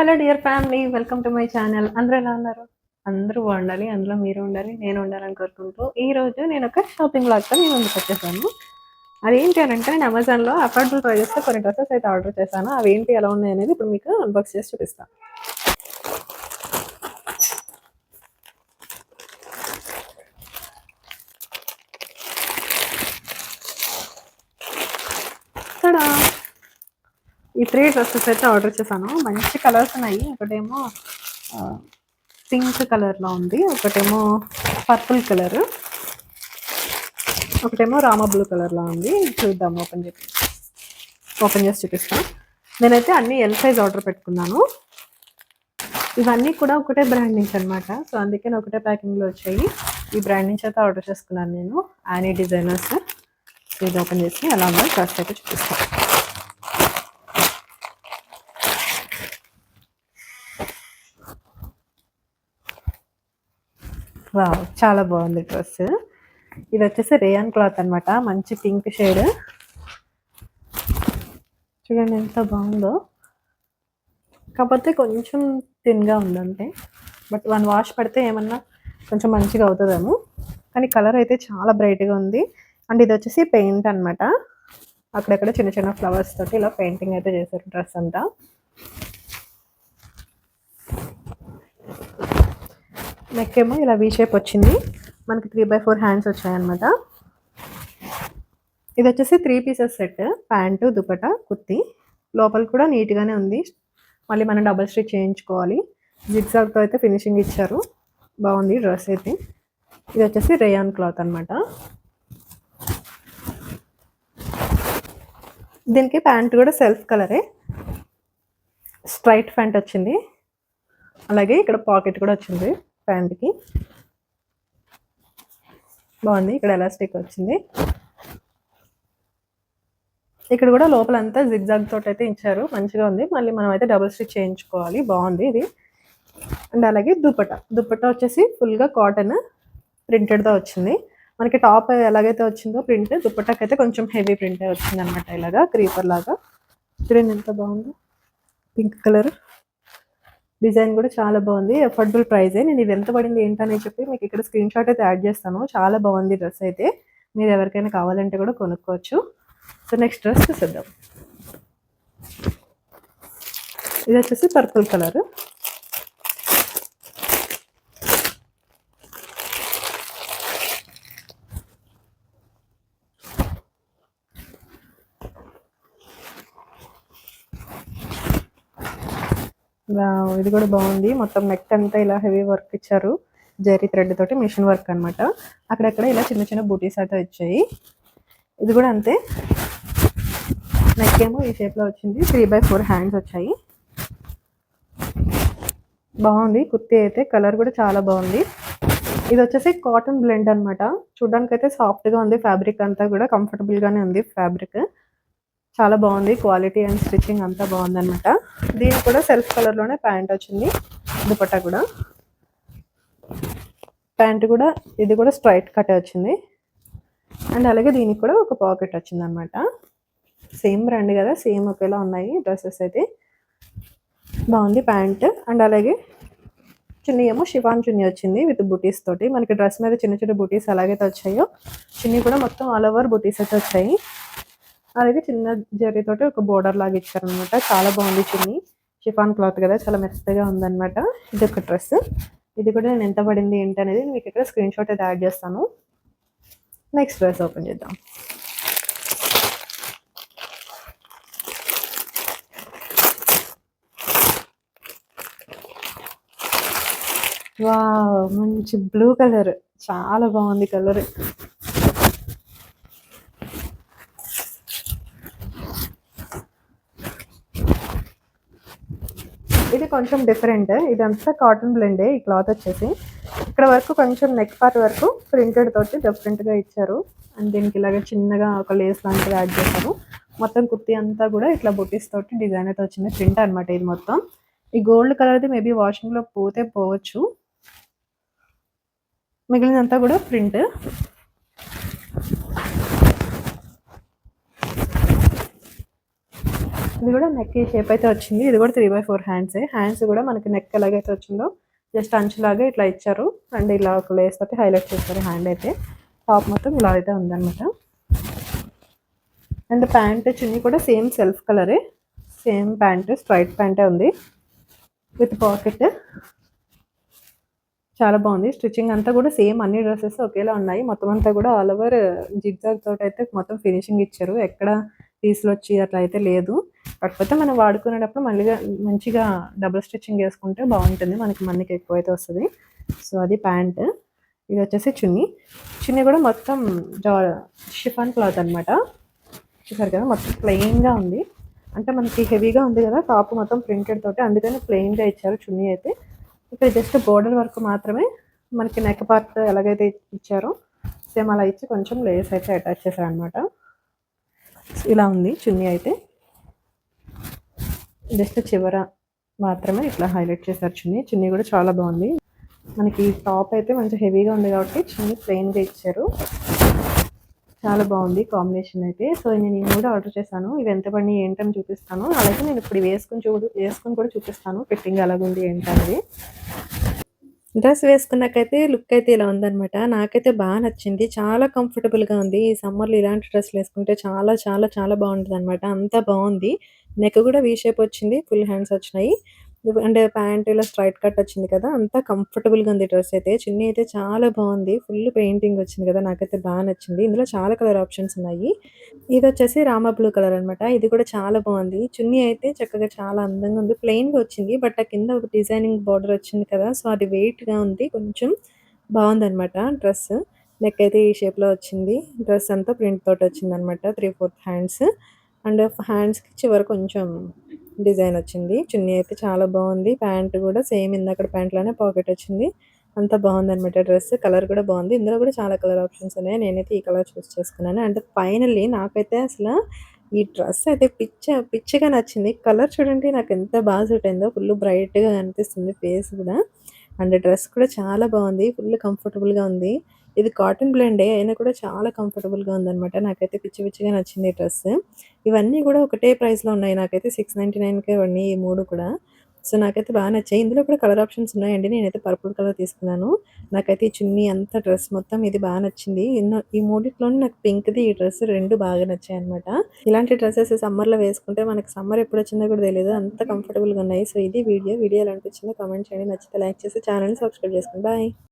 Hello dear family welcome to my channel. అందరూ ఎలా ఉన్నారు? అందరూ బాగుండాలి అందులో మీరు ఉండాలి నేను ఉండాలని కోరుకుంటూ ఈ రోజు నేను ఒక షాపింగ్ లాగ్తో నేను ముందుకు వచ్చేసాను. అదేంటి అని అంటే నేను అమెజాన్లో అఫోర్డబుల్ ప్రైజెస్తో కొన్ని డ్రెస్సెస్ అయితే ఆర్డర్ చేశాను. అవి ఏంటి ఎలా ఉన్నాయి అనేది ఇప్పుడు మీకు అన్బాక్స్ చేసి చూపిస్తాను ఇక్కడ ఈ త్రీ డ్రెస్సెస్ అయితే ఆర్డర్ చేశాను. మంచి కలర్స్ ఉన్నాయి. ఒకటేమో పింక్ కలర్లో ఉంది. ఒకటేమో పర్పుల్ కలర్. ఒకటేమో రామ బ్లూ కలర్లో ఉంది. చూద్దాం ఓపెన్ చేసి. ఓపెన్ చేసి చూపిస్తాను నేనైతే అన్ని ఎల్ సైజ్ ఆర్డర్ పెట్టుకున్నాను. ఇవన్నీ కూడా ఒకటే బ్రాండ్ నుంచి అనమాట సో అందుకే నేను ఒకటే ప్యాకింగ్లో వచ్చాయి. ఈ బ్రాండ్ నుంచి అయితే ఆర్డర్ చేసుకున్నాను నేను. యానీ డిజైనర్స్ ఇది ఓపెన్ చేసి ఎలా ఉందో ఫస్ట్ అయితే చూపిస్తాను వావ్ చాలా బాగుంది డ్రెస్. ఇది వచ్చేసి రేయన్ క్లాత్ అనమాట మంచి పింక్ షేడ్. చూడండి ఎంత బాగుందో. కాకపోతే కొంచెం థిన్గా ఉందంటే బట్ వన్ వాష్ పడితే ఏమన్నా కొంచెం మంచిగా అవుతుందేమో. కానీ కలర్ అయితే చాలా బ్రైట్గా ఉంది. అండ్ ఇది వచ్చేసి పెయింట్ అన్నమాట. అక్కడక్కడ చిన్న చిన్న ఫ్లవర్స్ తోటి ఇలా పెయింటింగ్ అయితే చేశారు డ్రెస్ అంతా. నెక్ ఏమో ఇలా వీ షేప్ వచ్చింది. మనకి త్రీ బై ఫోర్ హ్యాండ్స్ వచ్చాయన్నమాట. ఇది వచ్చేసి three pieces set pant dupatta kurti. లోపల కూడా నీట్గానే ఉంది. మళ్ళీ మనం డబల్ స్టిచ్ చేయించుకోవాలి. జిగ్జాగ్తో అయితే ఫినిషింగ్ ఇచ్చారు. బాగుంది డ్రెస్ అయితే. ఇది వచ్చేసి రేయాన్ క్లాత్ అనమాట దీనికి ప్యాంట్ కూడా సెల్ఫ్ కలరే స్ట్రైట్ ప్యాంట్ వచ్చింది. అలాగే ఇక్కడ పాకెట్ కూడా వచ్చింది. ప్యాంట్కి. బాగుంది. ఇక్కడ ఎలాస్టిక్ వచ్చింది. ఇక్కడ కూడా లోపల అంతా జిగ్జాగ్ తోటి అయితే ఇచ్చారు. మంచిగా ఉంది. మళ్ళీ మనం అయితే డబుల్ స్టిచ్ చేయించుకోవాలి. బాగుంది ఇది. అండ్ అలాగే దుప్పట దుప్పట వచ్చేసి ఫుల్గా కాటన్ ప్రింటెడ్తో వచ్చింది. మనకి టాప్ ఎలాగైతే వచ్చిందో ప్రింట్ దుప్పటకి అయితే కొంచెం హెవీ ప్రింట్ వచ్చింది అనమాట ఇలాగా. క్రీపర్ లాగా. చూడండి ఎంత బాగుందో. Pink colour. డిజైన్ కూడా చాలా బాగుంది. అఫోర్డబుల్ ప్రైజే నేను ఇది ఎంత పడింది ఏంటని చెప్పి మీకు ఇక్కడ స్క్రీన్ షాట్ అయితే యాడ్ చేస్తాను. చాలా బాగుంది డ్రెస్ అయితే. మీరు ఎవరికైనా కావాలంటే కూడా కొనుక్కోవచ్చు. సో నెక్స్ట్ డ్రెస్ చూసేద్దాం. ఇది వచ్చేసి పర్పుల్ కలర్ ఇది కూడా బాగుంది. మొత్తం నెక్ అంతా ఇలా హెవీ వర్క్ ఇచ్చారు. జరీ థ్రెడ్ తోటి మిషన్ వర్క్ అన్నమాట. అక్కడక్కడ ఇలా చిన్న చిన్న బూటీస్ అయితే వచ్చాయి. ఇది కూడా అంతే. నెక్ ఏమో ఈ షేప్లో వచ్చింది. త్రీ బై ఫోర్ హ్యాండ్స్ వచ్చాయి. బాగుంది. కుర్తీ అయితే కలర్ కూడా చాలా బాగుంది. ఇది వచ్చేసి కాటన్ బ్లెండ్ అనమాట చూడడానికి అయితే సాఫ్ట్గా ఉంది. ఫ్యాబ్రిక్ అంతా కూడా కంఫర్టబుల్గానే ఉంది. ఫ్యాబ్రిక్ చాలా బాగుంది. క్వాలిటీ అండ్ స్టిచ్చింగ్ అంతా బాగుందన్నమాట. దీనికి కూడా సెల్ఫ్ కలర్లోనే ప్యాంట్ వచ్చింది. దుపట్టా కూడా. ప్యాంట్ కూడా ఇది కూడా స్ట్రైట్ కట్ వచ్చింది. అండ్ అలాగే దీనికి కూడా ఒక పాకెట్ వచ్చింది అనమాట సేమ్ బ్రాండ్ కదా సేమ్ ఒకేలా ఉన్నాయి డ్రెస్సెస్ అయితే. బాగుంది ప్యాంట్. అండ్ అలాగే చున్నీ ఏమో షిఫాన్ చున్నీ వచ్చింది విత్ బుటీస్ తోటి. మనకి డ్రెస్ మీద చిన్న చిన్న బుటీస్ ఎలాగైతే వచ్చాయో చున్నీ కూడా మొత్తం ఆల్ ఓవర్ బుటీస్ అయితే వచ్చాయి. అలాగే చిన్న జరీ తోటి ఒక బోర్డర్ లాగా ఇచ్చారనమాట. చాలా బాగుంది చున్నీ. షిఫాన్ క్లాత్ కదా చాలా మెత్తగా ఉందన్నమాట ఇది ఒక డ్రెస్. ఇది కూడా నేను ఎంత పడింది ఏంటి అనేది మీకు ఇక్కడ స్క్రీన్ షాట్ అయితే యాడ్ చేస్తాను. నెక్స్ట్ డ్రెస్ ఓపెన్ చేద్దాం. వా మంచి బ్లూ కలర్. చాలా బాగుంది కలర్. ఇది కొంచెం డిఫరెంట్ ఇదంతా కాటన్ బ్లెండే ఈ క్లాత్ వచ్చేసి. ఇక్కడ వరకు కొంచెం నెక్ పార్ట్ వరకు ప్రింటెడ్ తోటి డిఫరెంట్గా ఇచ్చారు. అండ్ దీనికి ఇలాగే చిన్నగా ఒక లేస్ లాంటిది యాడ్ చేశారు. మొత్తం కుర్తీ అంతా కూడా ఇట్లా బుటీస్ తోటి డిజైన్ అయితే వచ్చింది. ప్రింట్ అనమాట ఇది మొత్తం. ఈ గోల్డ్ కలర్ది మేబీ వాషింగ్లో పోతే పోవచ్చు. మిగిలినంతా కూడా ప్రింట్ ఇది కూడా నెక్ ఈ షేప్ అయితే వచ్చింది. ఇది కూడా three by four hands hands కూడా మనకి నెక్ ఎలాగైతే వచ్చిందో జస్ట్ అంచులాగా ఇట్లా ఇచ్చారు. అండ్ ఇలా ఒక లేస్ తోటి హైలైట్ చేస్తారు హ్యాండ్ అయితే. టాప్ మొత్తం ఇలా అయితే ఉందన్నమాట. అండ్ ప్యాంట్ చున్నీ కూడా సేమ్ సెల్ఫ్ కలరే సేమ్ ప్యాంట్ స్ట్రైట్ ప్యాంటే ఉంది. విత్ పాకెట్ చాలా బాగుంది. స్టిచ్చింగ్ అంతా కూడా సేమ్ అన్ని డ్రెస్సెస్ ఒకేలా ఉన్నాయి. మొత్తం అంతా కూడా ఆల్ ఓవర్ జిగ్జాగ్ తోటి అయితే మొత్తం ఫినిషింగ్ ఇచ్చారు. ఎక్కడ పీసులు వచ్చి అట్లా అయితే లేదు. కాకపోతే మనం వాడుకునేటప్పుడు మళ్ళీ మంచిగా డబుల్ స్టిచ్చింగ్ వేసుకుంటే బాగుంటుంది. మనకి మనకి ఎక్కువ అయితే వస్తుంది. సో అది ప్యాంట్. ఇది వచ్చేసి చున్నీ. చున్నీ కూడా మొత్తం జా షిఫాన్ క్లాత్ అనమాట చూసారు కదా మొత్తం ప్లెయిన్గా ఉంది. అంటే మనకి హెవీగా ఉంది కదా టాప్ మొత్తం ప్రింటెడ్ తోటి. అందుకని ప్లెయిన్గా ఇచ్చారు చున్నీ అయితే. ఇక్కడ జస్ట్ బోర్డర్ వర్క్ మాత్రమే మనకి నెక్ పార్ట్ ఎలాగైతే ఇచ్చారో సేమ్ అలా ఇచ్చి కొంచెం లేస్ అయితే అటాచ్ చేశారు అనమాట ఇలా ఉంది చున్నీ అయితే. జస్ట్ చివర మాత్రమే ఇట్లా హైలైట్ చేశారు చున్నీ. చున్నీ కూడా చాలా బాగుంది. మనకి టాప్ అయితే మంచి హెవీగా ఉంది కాబట్టి చున్నీ ప్లెయిన్గా ఇచ్చారు. చాలా బాగుంది కాంబినేషన్ అయితే. సో నేను ఇవి కూడా ఆర్డర్ చేశాను. ఇవి ఎంత పడి ఏంటని చూపిస్తాను. అలాగే నేను ఇప్పుడు వేసుకుని చూ వేసుకుని కూడా చూపిస్తాను. ఫిట్టింగ్ ఎలాగుంది ఏంటనేది. డ్రెస్ వేసుకున్నాకైతే లుక్ అయితే ఇలా ఉందనమాట నాకైతే బాగా నచ్చింది. చాలా కంఫర్టబుల్గా ఉంది. ఈ సమ్మర్లో ఇలాంటి డ్రెస్సులు వేసుకుంటే చాలా చాలా చాలా బాగుంటుంది అనమాట అంతా బాగుంది. నెక్ కూడా వీ షేప్ వచ్చింది. ఫుల్ హ్యాండ్స్ వచ్చినాయి. అంటే ప్యాంట్ ఇలా స్ట్రైట్ కట్ వచ్చింది కదా అంతా కంఫర్టబుల్గా ఉంది డ్రెస్ అయితే. చున్నీ అయితే చాలా బాగుంది. ఫుల్ పెయింటింగ్ వచ్చింది కదా నాకైతే బాగా నచ్చింది. ఇందులో చాలా కలర్ ఆప్షన్స్ ఉన్నాయి. ఇది వచ్చేసి రామ బ్లూ కలర్ అనమాట ఇది కూడా చాలా బాగుంది. చున్నీ అయితే చక్కగా చాలా అందంగా ఉంది. ప్లెయిన్గా వచ్చింది బట్ ఆ కింద ఒక డిజైనింగ్ బార్డర్ వచ్చింది కదా సో అది వెయిట్గా ఉంది. కొంచెం బాగుందనమాట డ్రెస్. నెక్ అయితే ఈ షేప్లో వచ్చింది. డ్రెస్ అంతా ప్రింట్ తోటి వచ్చింది అనమాట త్రీ ఫోర్త్ హ్యాండ్స్ అండ్ హ్యాండ్స్కి చివరి కొంచెం డిజైన్ వచ్చింది. చున్నీ అయితే చాలా బాగుంది. ప్యాంట్ కూడా సేమ్ ఇందాక ప్యాంట్లోనే పాకెట్ వచ్చింది. అంత బాగుంది అనమాట డ్రెస్. కలర్ కూడా బాగుంది. ఇందులో కూడా చాలా కలర్ ఆప్షన్స్ ఉన్నాయి. నేనైతే ఈ కలర్ చూస్ చేసుకున్నాను. అంటే ఫైనల్లీ నాకైతే అసలు ఈ డ్రెస్ అయితే పిచ్చ పిచ్చగా నచ్చింది. కలర్ చూడండి నాకు ఎంత బాగా సూట్ అయిందో. ఫుల్ బ్రైట్గా అనిపిస్తుంది ఫేస్ కూడా. అండ్ డ్రెస్ కూడా చాలా బాగుంది. ఫుల్ కంఫర్టబుల్గా ఉంది. ఇది కాటన్ బ్లెండే అయినా కూడా చాలా కంఫర్టబుల్గా ఉందనమాట నాకైతే పిచ్చి పిచ్చిగా నచ్చింది డ్రెస్. ఇవన్నీ కూడా ఒకటే ప్రైస్లో ఉన్నాయి. నాకైతే సిక్స్ నైంటీ నైన్కే ఉన్నాయి ఈ మూడు కూడా. సో నాకైతే బాగా నచ్చాయి. ఇందులో కూడా కలర్ ఆప్షన్స్ ఉన్నాయండి. నేనైతే పర్పుల్ కలర్ తీసుకున్నాను. నాకైతే ఈ చున్నీ అంత డ్రెస్ మొత్తం ఇది బాగా నచ్చింది. ఈ మూడిట్లోనే నాకు పింక్ది ఈ డ్రెస్ రెండు బాగా నచ్చాయి అనమాట ఇలాంటి డ్రెస్సెస్ సమ్మర్లో వేసుకుంటే మనకి సమ్మర్ ఎప్పుడు వచ్చిందో కూడా తెలియదు అంత కంఫర్టబుల్గా ఉన్నాయి. సో ఇది వీడియో. వీడియో ఎలా అనిపించిందో కామెంట్ చేయండి. నచ్చితే లైక్ చేసి ఛానల్ని సబ్స్క్రైబ్ చేసుకోండి. బాయ్